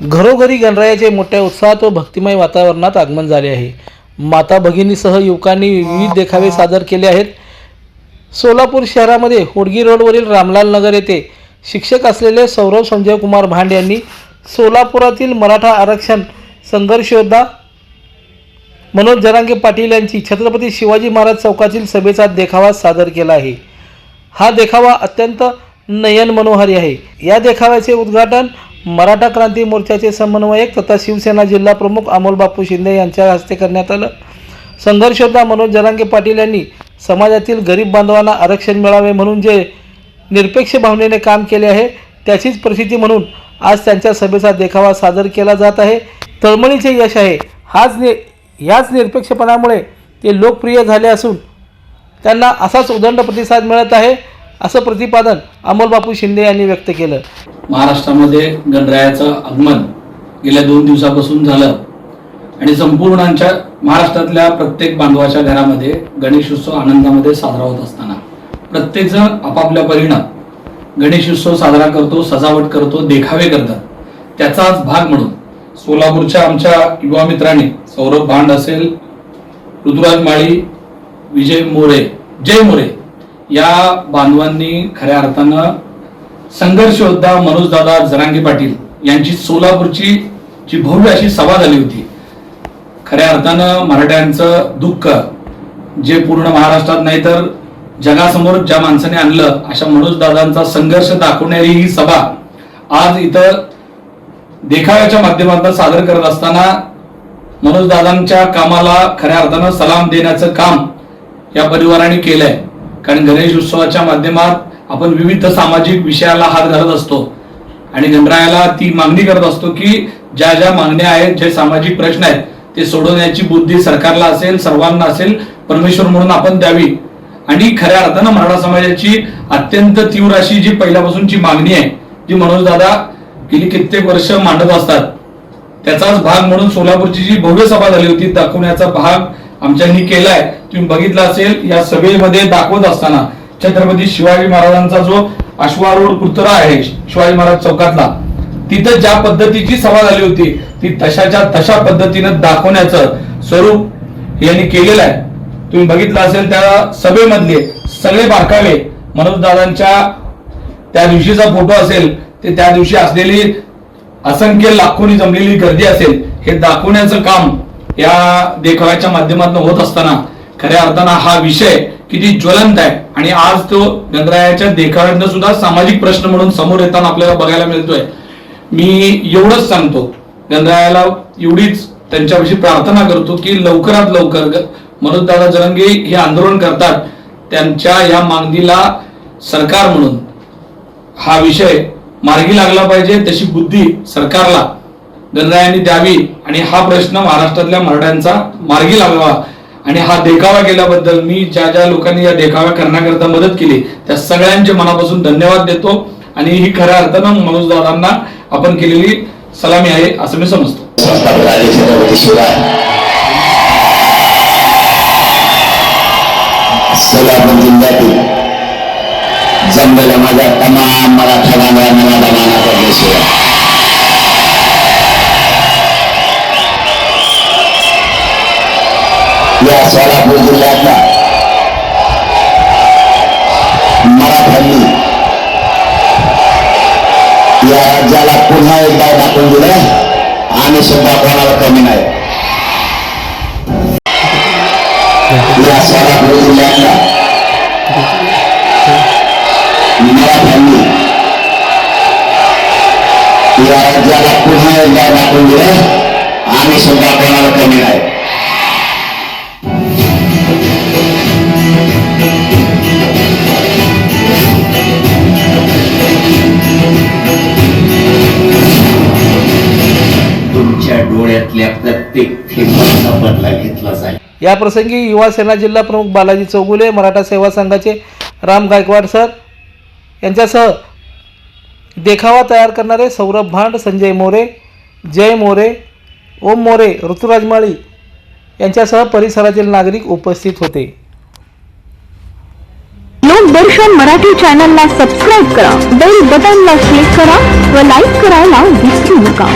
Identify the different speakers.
Speaker 1: घरोघरी गणरायाचे मोठ्या उत्साहात व भक्तिमय वातावरणात आगमन झाले आहे. माता भगिनीसह युवकांनी विविध देखावे सादर केले आहेत. सोलापूर शहरामध्ये होडगी रोडवरील रामलाल नगर येथे शिक्षक असलेले सौरव संजय कुमार भांड यांनी सोलापुरातील मराठा आरक्षण संघर्षयोद्धा मनोज जरांगे पाटील यांची छत्रपती शिवाजी महाराज चौकातील सभेचा देखावा सादर केला आहे. हा देखावा अत्यंत नयन मनोहारी आहे. या देखाव्याचे उद्घाटन मराठा क्रांती मोर्चाचे समन्वयक तथा शिवसेना जिल्हा प्रमुख अमोल बापू शिंदे यांच्या हस्ते करण्यात आलं. संघर्षयोद्धा मनोज जरांगे पाटील यांनी समाजातील गरीब बांधवांना आरक्षण मिळावे म्हणून जे निरपेक्ष भावनेने काम केले आहे त्याचीच प्रसिद्धी म्हणून आज त्यांच्या सभेचा देखावा सादर केला जात आहे. तळमळीचे यश आहे. हाच नि याच निरपेक्षपणामुळे ते लोकप्रिय झाले असून त्यांना असाच उदंड प्रतिसाद मिळत आहे असं प्रतिपादन अमोल बापू शिंदे यांनी व्यक्त केलं.
Speaker 2: महाराष्ट्रामध्ये गणरायाचं आगमन गेल्या दोन दिवसापासून झालं आणि संपूर्णांच्या महाराष्ट्रातल्या प्रत्येक बांधवाच्या घरामध्ये गणेशोत्सव आनंदामध्ये साजरा होत असताना प्रत्येकजण आपापल्या परिणाम गणेशोत्सव साजरा करतो सजावट करतो देखावे करतात. त्याचाच भाग म्हणून सोलापूरच्या आमच्या युवा मित्रांनी सौरभ भांड असेल ऋतुराज माळी विजय मोरे जय मोरे या बांधवांनी खऱ्या अर्थानं संघर्ष योद्धा मनोजदादा जरांगे पाटील यांची सोलापूरची जी भव्य अशी सभा झाली होती खऱ्या अर्थानं मराठ्यांचं दुःख जे पूर्ण महाराष्ट्रात नाही तर जगासमोर ज्या माणसाने आणलं अशा मनोजदादांचा संघर्ष दाखवणारी ही सभा आज इथं देखाव्याच्या माध्यमातून सादर करत असताना मनोजदादांच्या कामाला खऱ्या अर्थानं सलाम देण्याचं काम या परिवाराने केलंय. कारण गणेश उत्सवाच्या माध्यमात आपण विविध सामाजिक विषयाला हात घालत असतो. आणि गणरायाला ती मागणी करत असतो की ज्या ज्या मागण्या आहेत जे सामाजिक प्रश्न आहेत ते सोडवण्याची बुद्धी सरकारला असेल सर्वांना असेल परमेश्वर म्हणून आपण द्यावी. आणि खऱ्या अर्थानं मराठा समाजाची अत्यंत तीव्र अशी जी पहिल्यापासूनची मागणी आहे जी मनोजदादा गेली कित्येक वर्ष मांडत असतात त्याचाच भाग म्हणून सोलापूरची जी भव्य सभा झाली होती दाखवण्याचा भाग आमच्यांनी केलाय. तुम्ही बघितला असेल या सभेमध्ये दाखवत असताना छत्रपती शिवाजी महाराजांचा जो अश्वारूढ पुतळा आहे शिवाजी महाराज चौकातला तिथं ज्या पद्धतीची सभा झाली होती ती तशाच्या तशा पद्धतीनं दाखवण्याचं स्वरूप यांनी केलेलं आहे. तुम्ही बघितलं असेल त्या सभेमधले सगळे बारकावे मनोजदादांच्या त्या दिवशीचा फोटो असेल ते त्या दिवशी असलेली असंख्य लाखोनी जमलेली गर्दी असेल हे दाखवण्याचं काम या देखाव्याच्या माध्यमातून होत असताना खऱ्या अर्थानं हा विषय किती ज्वलंत आहे. आणि आज तो गणरायाच्या देखाव्यातनं सुद्धा सामाजिक प्रश्न म्हणून समोर येताना आपल्याला बघायला मिळतोय. मी एवढंच सांगतो गणरायाला एवढीच त्यांच्याविषयी प्रार्थना करतो की लवकरात लवकर मनोजदादा जरंगे हे आंदोलन करतात त्यांच्या या मागणीला सरकार म्हणून हा विषय मार्गी लागला पाहिजे तशी बुद्धी सरकारला गणरायांनी द्यावी आणि हा प्रश्न महाराष्ट्रातल्या मराठ्यांचा मार्गी लागावा. आणि हा देखावा केल्याबद्दल मी ज्या ज्या लोकांनी या देखावा करण्याकरता मदत केली त्या सगळ्यांचे मनापासून धन्यवाद देतो. आणि ही खऱ्या अर्थानं मनोज दादांना आपण केलेली सलामी आहे असं मी समजतो.
Speaker 3: सोलापूर जिल्ह्यातील जमलेल्या माझ्या तमाम मराठा बांधवांना माझा मानाचा देश या सोलापूर जिल्ह्यातला मराठ्यांनी या राज्याला पुन्हा एकदा दाखवून दिलं आम्ही सुद्धा कोणाला राज्याला पुन्हा एकदा दाखवून दिलं आम्ही सुद्धा कोणाला कमी नाही तुमच्या डोळ्यातल्या प्रत्येक थेंबाचा बदला घेतला जाईल.
Speaker 1: या प्रसंगी युवा सेना जिल्हा प्रमुख बालाजी चौगुले मराठा सेवा संघाचे राम गायकवाड सर यांच्यासह देखावा तयार करणारे सौरभ भांड संजय मोरे जय मोरे ओम मोरे ऋतुराज माळी यांच्यासह परिसरातील नागरिक उपस्थित होते.
Speaker 4: लोकदर्शन मराठी चॅनलला सबस्क्राईब करा बेल बटनला क्लिक करा व लाईक करायला विसरू नका.